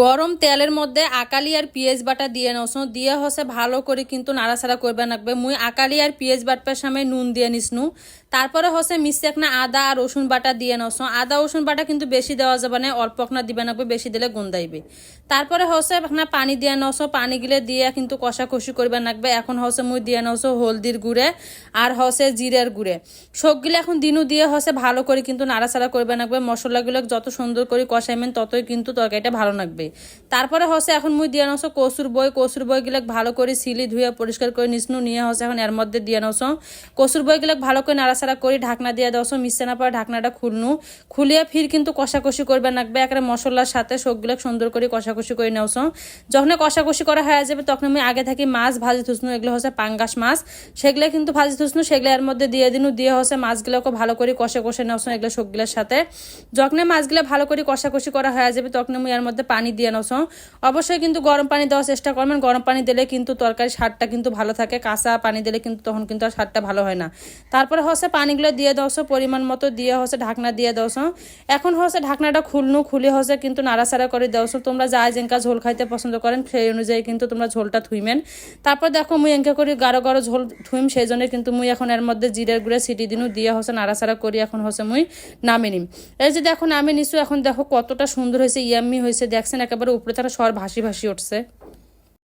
গরম তেলের মধ্যে আকালি আর পিঁয়াজ বাটা দিয়ে নসো দিয়ে হসে ভালো করে কিন্তু নাড়াচাড়া করবে লাগবে। মুই আকালি আর পিঁয়াজ বাটপার সামনে নুন দিয়ে নিসনু। তারপরে হসে মিশে না আদা আর রসুন বাটা দিয়ে নসো আদা রসুন বাটা কিন্তু বেশি দেওয়া যাবে না, অল্প না দিবে লাগবে, বেশি দিলে গুন্দাইবে তারপরে হসে না পানি দিয়ে নসো পানি গিলে দিয়ে কিন্তু কষা কষাকষি করবে লাগবে। এখন হসে মুই দিয়ে নসো হলদির গুঁড়ে আর হসে জিরের গুঁড়ে। সবগুলো এখন দিনু দিয়ে হসে ভালো করে কিন্তু নাড়াচাড়া করবে লাগবে। মশলাগুলো যত সুন্দর করে কষাইবেন, ততই কিন্তু তরকারিটা ভালো লাগবে। তারপরে হসে এখন মুই দিয়ে নসো কসুর বই কসুর বই গিলাক ভালো করে সিলি ধুয়ে পরিষ্কার করে নিসনু নিয়ে হসে এখন এর মধ্যে দিয়ে নসো। কসুর বই গিলাক ভালো করে নাড়াচাড়া করে, ঢাকনা দিয়ে দশো মিশে না পরে ঢাকনাটা খুলনু। খুলিয়ে ফির কিন্তু কষাকষি করবে লাগবে একটা মশলার সাথে সবগুলো সুন্দর করে কষাকষি করে নেওছো যখন কষাকষি করা হয়ে যাবে তখন আমি আগে থাকি মাছ ভাজি থুসনু, এগুলো হচ্ছে পাঙ্গাস মাছ। সেগুলো কিন্তু ভাজি থুসনু, সেগুলো এর মধ্যে দিয়ে দিনু, দিয়ে হচ্ছে মাছগুলোকে ভালো করে কষে কষে নেওছো এগুলো সবগুলোর সাথে। যখন মাছগুলো ভালো করে কষাকষি করা হয়ে যাবে তখন আমি এর মধ্যে পানি দিয়ে নেওছো অবশ্যই কিন্তু গরম পানি দেওয়ার চেষ্টা করবেন। গরম পানি দিলে কিন্তু তরকারি স্বাদটা কিন্তু ভালো থাকে। কাঁচা পানি দিলে কিন্তু তখন কিন্তু আর স্বাদটা ভালো হয় না। তারপরে হচ্ছে পানিগুলো দিয়ে দোসো পরিমাণ মতো দিয়ে হচ্ছে ঢাকনা দিয়ে দোসো এখন হচ্ছে ঢাকনাটা খুলনু খুলে হচ্ছে কিন্তু নাড়াচাড়া করে দেওসো তোমরা যা যেঙ্কা ঝোল খাইতে পছন্দ করেন, সেই অনুযায়ী কিন্তু তোমরা ঝোলটা থুইমেন। তারপর দেখো, মুই এঙ্কা করি গাঢ় গাঢ় ঝোল থুইম, সেই জন্য কিন্তু মুই এখন এর মধ্যে জিরের গুঁড়ে, সিটি দিনু দিয়ে হচ্ছে নাড়াচাড়া করি এখন হচ্ছে মুই নামে নিম এই যে দেখো নামে নিছু এখন দেখো কতটা সুন্দর হয়েছে, ইয়াম্মি হয়েছে। দেখছেন একেবারে উপরে তারা সর ভাসি ভাসি উঠছে।